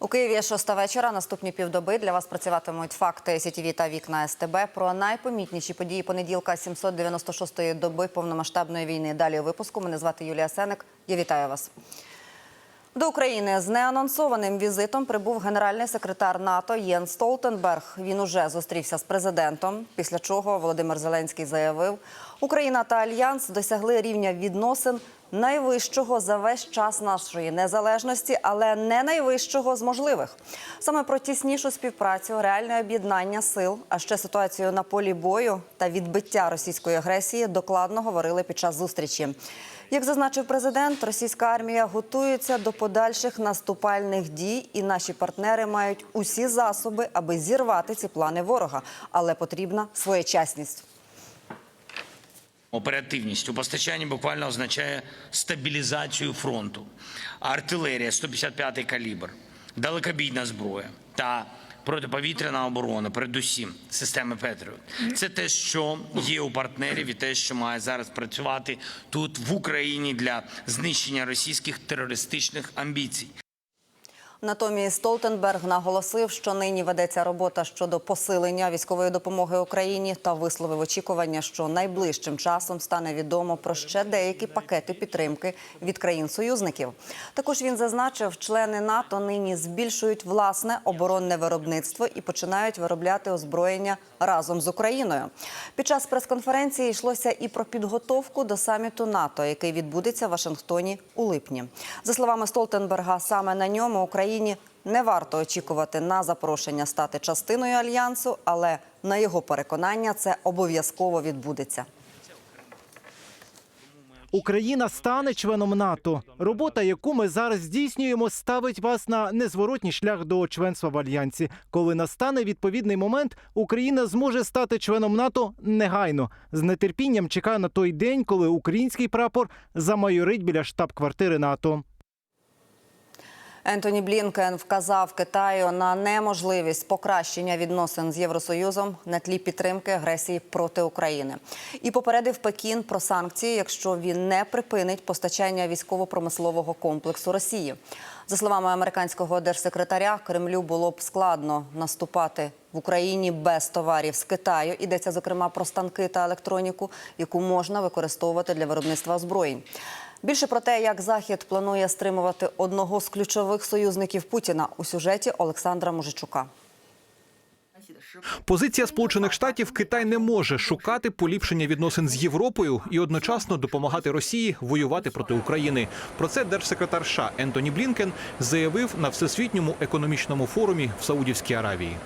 У Києві шоста вечора. Наступні півдоби для вас працюватимуть факти СІТВ та вікна СТБ про найпомітніші події понеділка 796-ї доби повномасштабної війни. Далі у випуску мене звати Юлія Сеник. Я вітаю вас. До України з неанонсованим візитом прибув генеральний секретар НАТО Єн Столтенберг. Він уже зустрівся з президентом. Після чого Володимир Зеленський заявив, Україна та Альянс досягли рівня відносин найвищого за весь час нашої незалежності, але не найвищого з можливих. Саме про тіснішу співпрацю, реальне об'єднання сил, а ще ситуацію на полі бою та відбиття російської агресії докладно говорили під час зустрічі. Як зазначив президент, російська армія готується до подальших наступальних дій, і наші партнери мають усі засоби, аби зірвати ці плани ворога. Але потрібна своєчасність. Оперативність у постачанні буквально означає стабілізацію фронту. Артилерія 155 калібр, далекобійна зброя та протиповітряна оборона, передусім системи Петріот. Це те, що є у партнерів, і те, що має зараз працювати тут в Україні для знищення російських терористичних амбіцій. Натомість Столтенберг наголосив, що нині ведеться робота щодо посилення військової допомоги Україні та висловив очікування, що найближчим часом стане відомо про ще деякі пакети підтримки від країн-союзників. Також він зазначив, члени НАТО нині збільшують власне оборонне виробництво і починають виробляти озброєння разом з Україною. Під час прес-конференції йшлося і про підготовку до саміту НАТО, який відбудеться в Вашингтоні у липні. За словами Столтенберга, саме на ньому Україні не варто очікувати на запрошення стати частиною альянсу, але на його переконання це обов'язково відбудеться. Україна стане членом НАТО. Робота, яку ми зараз здійснюємо, ставить вас на незворотній шлях до членства в альянсі. Коли настане відповідний момент, Україна зможе стати членом НАТО негайно. З нетерпінням чекаю на той день, коли український прапор замайорить біля штаб-квартири НАТО. Ентоні Блінкен вказав Китаю на неможливість покращення відносин з Євросоюзом на тлі підтримки агресії проти України і попередив Пекін про санкції, якщо він не припинить постачання військово-промислового комплексу Росії. За словами американського держсекретаря, Кремлю було б складно наступати в Україні без товарів з Китаю. Йдеться зокрема про станки та електроніку, яку можна використовувати для виробництва озброєнь. Більше про те, як Захід планує стримувати одного з ключових союзників Путіна у сюжеті Олександра Мужичука. Позиція Сполучених Штатів Китай не може шукати поліпшення відносин з Європою і одночасно допомагати Росії воювати проти України. Про це держсекретар США Ентоні Блінкен заявив на всесвітньому економічному форумі в Саудівській Аравії.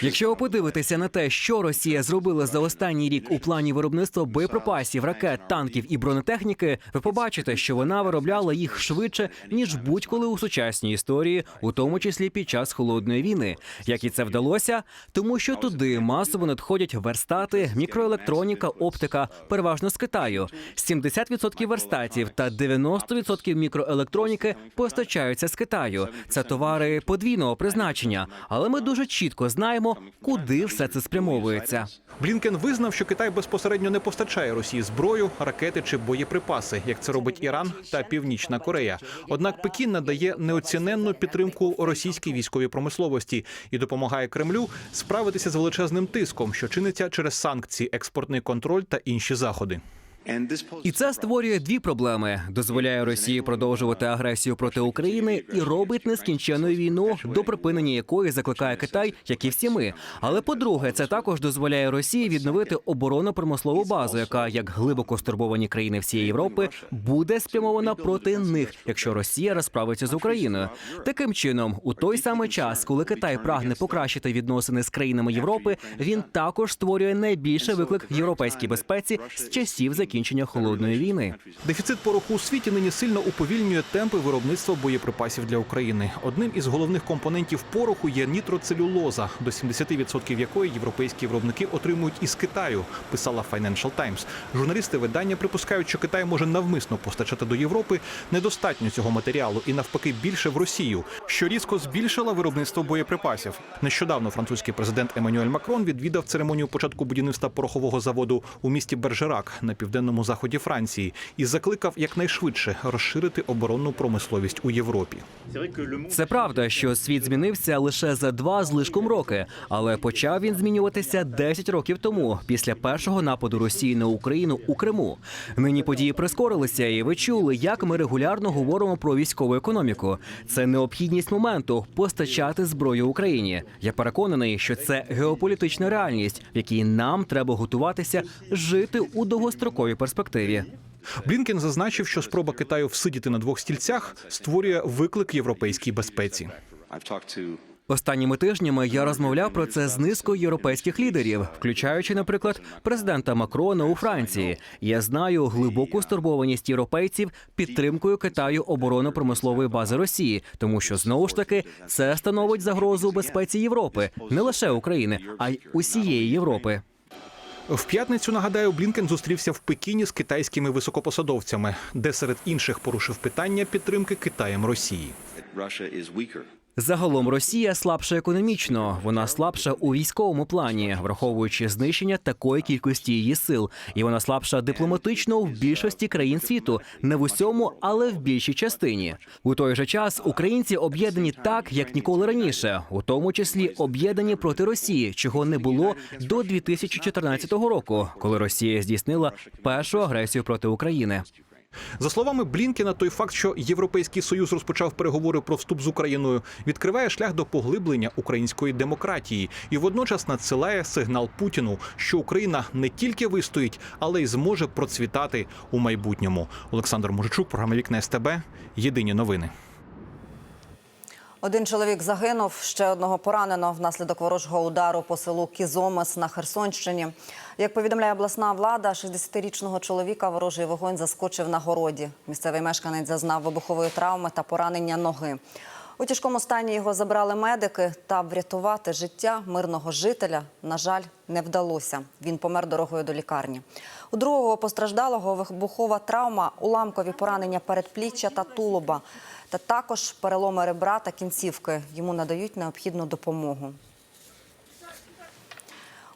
Якщо ви подивитеся на те, що Росія зробила за останній рік у плані виробництва боєприпасів, ракет, танків і бронетехніки, ви побачите, що вона виробляла їх швидше ніж будь-коли у сучасній історії, у тому числі під час холодної війни. Як і це вдалося, тому що туди масово надходять верстати, мікроелектроніка, оптика, переважно з Китаю. 70% верстатів та 90% мікроелектроніки постачаються з Китаю. Це товари подвійного призначення, але ми дуже чітко знаємо, куди все це спрямовується. Блінкен визнав, що Китай безпосередньо не постачає Росії зброю, ракети чи боєприпаси, як це робить Іран та Північна Корея. Однак Пекін надає неоціненну підтримку російській військовій промисловості і допомагає Кремлю справитися з величезним тиском, що чиниться через санкції, експортний контроль та інші заходи. І це створює дві проблеми: дозволяє Росії продовжувати агресію проти України і робить нескінченну війну, до припинення якої закликає Китай, як і всі ми. Але по-друге, це також дозволяє Росії відновити оборонно-промислову базу, яка, як глибоко стурбовані країни всієї Європи, буде спрямована проти них, якщо Росія розправиться з Україною. Таким чином, у той самий час, коли Китай прагне покращити відносини з країнами Європи, він також створює найбільший виклик європейській безпеці з часів закінчення холодної війни. Дефіцит пороху у світі нині сильно уповільнює темпи виробництва боєприпасів для України. Одним із головних компонентів пороху є нітроцелюлоза, до 70% якої європейські виробники отримують із Китаю. Писала Financial Times. Журналісти видання припускають, що Китай може навмисно постачати до Європи недостатньо цього матеріалу і навпаки більше в Росію, що різко збільшила виробництво боєприпасів. Нещодавно французький президент Еммануель Макрон відвідав церемонію початку будівництва порохового заводу у місті Бержерак на південному південному заході Франції і закликав якнайшвидше розширити оборонну промисловість у Європі. Це правда, що світ змінився лише за два з лишком роки, але почав він змінюватися 10 років тому, після першого нападу Росії на Україну у Криму. Нині події прискорилися, і ви чули, як ми регулярно говоримо про військову економіку. Це необхідність моменту постачати зброю Україні. Я переконаний, що це геополітична реальність, в якій нам треба готуватися жити у довгостроковій перспективі. Блінкен зазначив, що спроба Китаю всидіти на двох стільцях створює виклик європейській безпеці. Останніми тижнями я розмовляв про це з низкою європейських лідерів, включаючи, наприклад, президента Макрона у Франції. Я знаю глибоку стурбованість європейців підтримкою Китаю оборонно-промислової бази Росії, тому що знову ж таки це становить загрозу безпеці Європи, не лише України, а й усієї Європи. В п'ятницю нагадаю, Блінкен зустрівся в Пекіні з китайськими високопосадовцями, де серед інших порушив питання підтримки Китаєм Росії. Загалом Росія слабша економічно, вона слабша у військовому плані, враховуючи знищення такої кількості її сил, і вона слабша дипломатично в більшості країн світу, не в усьому, але в більшій частині. У той же час українці об'єднані так, як ніколи раніше, у тому числі об'єднані проти Росії, чого не було до 2014 року, коли Росія здійснила першу агресію проти України. За словами Блінкіна, той факт, що Європейський союз розпочав переговори про вступ з Україною, відкриває шлях до поглиблення української демократії і водночас надсилає сигнал Путіну, що Україна не тільки вистоїть, але й зможе процвітати у майбутньому. Олександр Мужичук, програма Вікна СТБ. Єдині новини. Один чоловік загинув, ще одного поранено внаслідок ворожого удару по селу Кізомес на Херсонщині. Як повідомляє обласна влада, 60-річного чоловіка ворожий вогонь заскочив на городі. Місцевий мешканець зазнав вибухової травми та поранення ноги. У тяжкому стані його забрали медики, та врятувати життя мирного жителя, на жаль, не вдалося. Він помер дорогою до лікарні. У другого постраждалого вибухова травма, уламкові поранення передпліччя та тулуба, та також переломи ребра та кінцівки. Йому надають необхідну допомогу.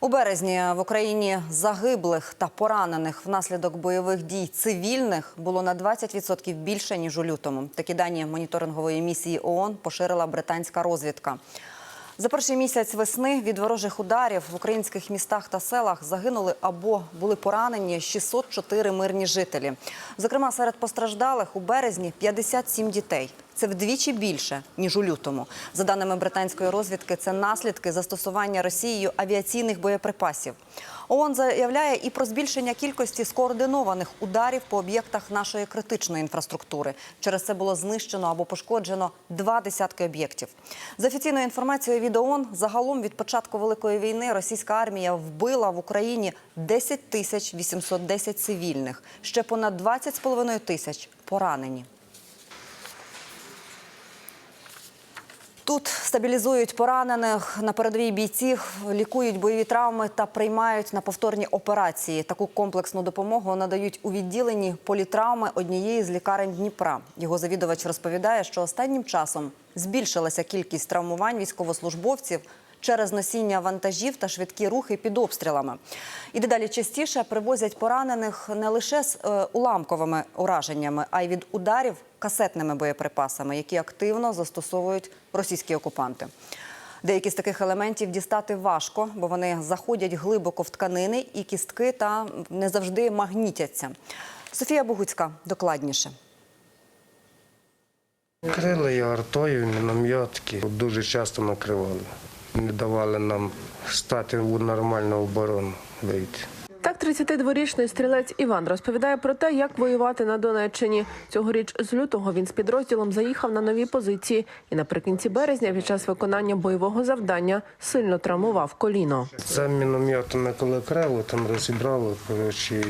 У березні в Україні загиблих та поранених внаслідок бойових дій цивільних було на 20% більше ніж у лютому. Такі дані моніторингової місії ООН поширила британська розвідка. За перший місяць весни від ворожих ударів в українських містах та селах загинули або були поранені 604 мирні жителі. Зокрема, серед постраждалих у березні 57 дітей. Це вдвічі більше ніж у лютому. За даними британської розвідки, це наслідки застосування Росією авіаційних боєприпасів. ООН заявляє і про збільшення кількості скоординованих ударів по об'єктах нашої критичної інфраструктури. Через це було знищено або пошкоджено два десятки об'єктів. За офіційною інформацією від ООН, загалом від початку великої війни російська армія вбила в Україні 10 тисяч 810 цивільних, ще понад 20,5 тисяч поранені. Тут стабілізують поранених на передовій бійців, лікують бойові травми та приймають на повторні операції. Таку комплексну допомогу надають у відділенні політравми однієї з лікарень Дніпра. Його завідувач розповідає, що останнім часом збільшилася кількість травмувань військовослужбовців через носіння вантажів та швидкі рухи під обстрілами. І дедалі частіше привозять поранених не лише з е, уламковими ураженнями, а й від ударів касетними боєприпасами, які активно застосовують російські окупанти. Деякі з таких елементів дістати важко, бо вони заходять глибоко в тканини і кістки та не завжди магнітяться. Софія Богуцька докладніше. Крили і артою, мінометки дуже часто накривали. Не давали нам стати у нормальну оборону вийти. Так, 32-річний стрілець Іван розповідає про те, як воювати на Донеччині. Цьогоріч з лютого він з підрозділом заїхав на нові позиції і наприкінці березня під час виконання бойового завдання сильно травмував коліно. Це мінометами коли крило, там розібрало, коротше,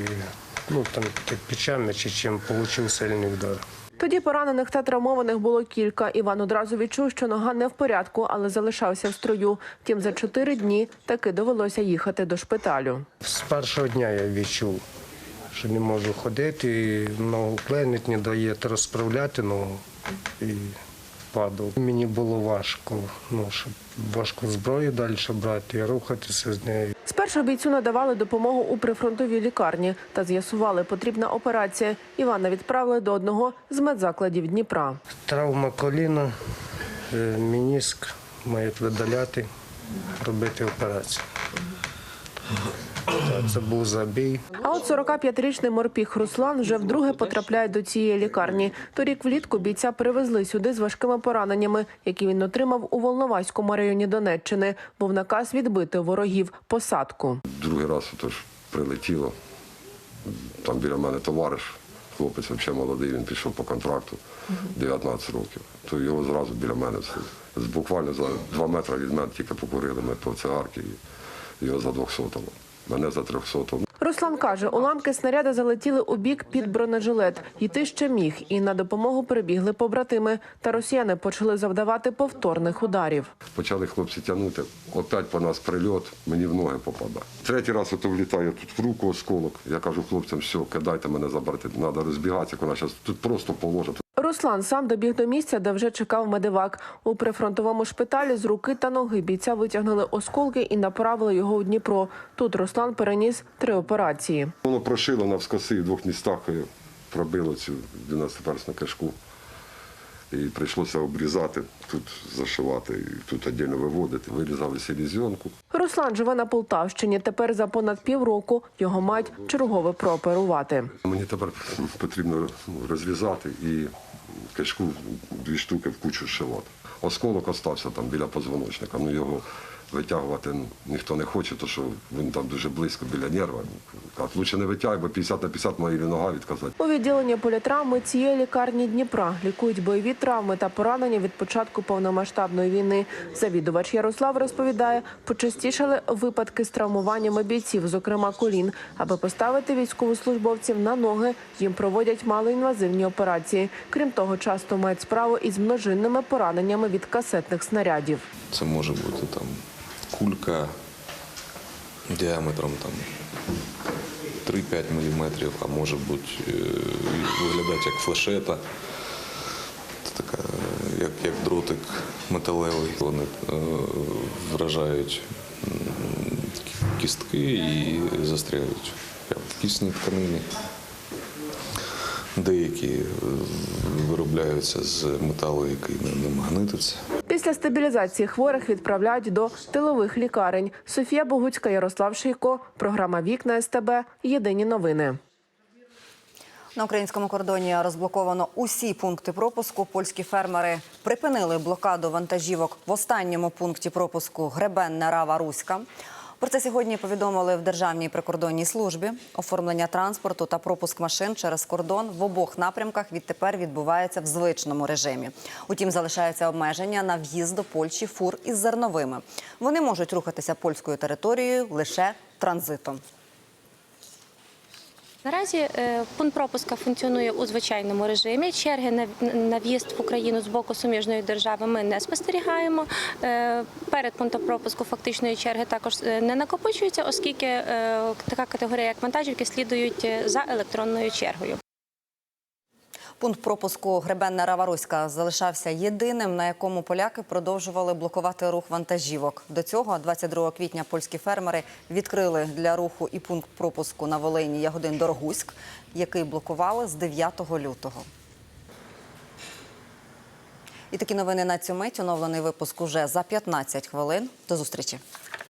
ну там кирпичами чи чим отримав сильний удар. Тоді поранених та травмованих було кілька. Іван одразу відчув, що нога не в порядку, але залишався в строю. Втім, за чотири дні таки довелося їхати до шпиталю. З першого дня я відчув, що не можу ходити, і ногу кленить, не дає розправляти ногу. І падав. Мені було важко, ну, щоб важку зброю далі брати і рухатися з нею. Спершу бійцю надавали допомогу у прифронтовій лікарні та з'ясували, потрібна операція. Івана відправили до одного з медзакладів Дніпра. Травма коліна, е, мініск, мають видаляти, робити операцію. Це був забій. А от 45-річний морпіг Руслан вже вдруге потрапляє до цієї лікарні. Торік влітку бійця привезли сюди з важкими пораненнями, які він отримав у Волноваському районі Донеччини. Був наказ відбити ворогів посадку. Другий раз отож прилетіло. Там біля мене товариш, хлопець взагалі молодий, він пішов по контракту 19 років. То його зразу біля мене все. Буквально за два метри від мене тільки покурили ми по цигарки і його за 200 Мене за 300 Руслан каже, уламки снаряда залетіли у бік під бронежилет. Йти ще міг, і на допомогу прибігли побратими. Та росіяни почали завдавати повторних ударів. Почали хлопці тягнути, опять по нас прильот, мені в ноги попадає. Третій раз ото влітає тут в руку осколок. Я кажу хлопцям, все, кидайте мене забрати, треба розбігатися, вона зараз тут просто положить. Руслан сам добіг до місця, де вже чекав медивак. У прифронтовому шпиталі з руки та ноги бійця витягнули осколки і направили його у Дніпро. Тут Руслан переніс три операції. Воно прошило навскоси в двох містах, пробило цю 12-персну кишку. І прийшлося обрізати, тут зашивати, і тут віддільно виводити. Вирізали селезенку. Руслан живе на Полтавщині. Тепер за понад півроку його мать чергове прооперувати. Мені тепер потрібно ну, розрізати і кишку дві штуки в кучу шивати. Осколок остався там біля позвоночника. Ну його витягувати ніхто не хоче, тому що він там дуже близько біля нерва. Кажуть, лучше не витягуй, бо 50 на 50 має нога відказати. У відділенні політравми цієї лікарні Дніпра лікують бойові травми та поранення від початку повномасштабної війни. Завідувач Ярослав розповідає, почастішали випадки з травмуваннями бійців, зокрема колін. Аби поставити військовослужбовців на ноги, їм проводять малоінвазивні операції. Крім того, часто мають справу із множинними пораненнями від касетних снарядів. Це може бути там кулька діаметром там 3-5 мм, а може бути е, виглядати як флешета. Така, як, як дротик металевий. Вони е, вражають кістки і застряють в кисній тканині. Деякі е, виробляються з металу, який не магнититься. Після стабілізації хворих відправляють до тилових лікарень. Софія Богуцька, Ярослав Шийко. Програма Вікна СТБ. Єдині новини. На українському кордоні розблоковано усі пункти пропуску. Польські фермери припинили блокаду вантажівок в останньому пункті пропуску Гребенна Рава Руська. Про це сьогодні повідомили в Державній прикордонній службі. Оформлення транспорту та пропуск машин через кордон в обох напрямках відтепер відбувається в звичному режимі. Утім, залишаються обмеження на в'їзд до Польщі фур із зерновими. Вони можуть рухатися польською територією лише транзитом. Наразі е, пункт пропуска функціонує у звичайному режимі. Черги на- в'їзд в Україну з боку суміжної держави ми не спостерігаємо. Е, Перед пунктом пропуску фактичної черги також е, не накопичується, оскільки така категорія, як вантажівки, слідують за електронною чергою. Пункт пропуску Гребенна Раваруська залишався єдиним, на якому поляки продовжували блокувати рух вантажівок. До цього, 22 квітня, польські фермери відкрили для руху і пункт пропуску на Волині Ягодин Дорогуськ, який блокували з 9 лютого. І такі новини на цю мить. Оновлений випуск уже за 15 хвилин. До зустрічі.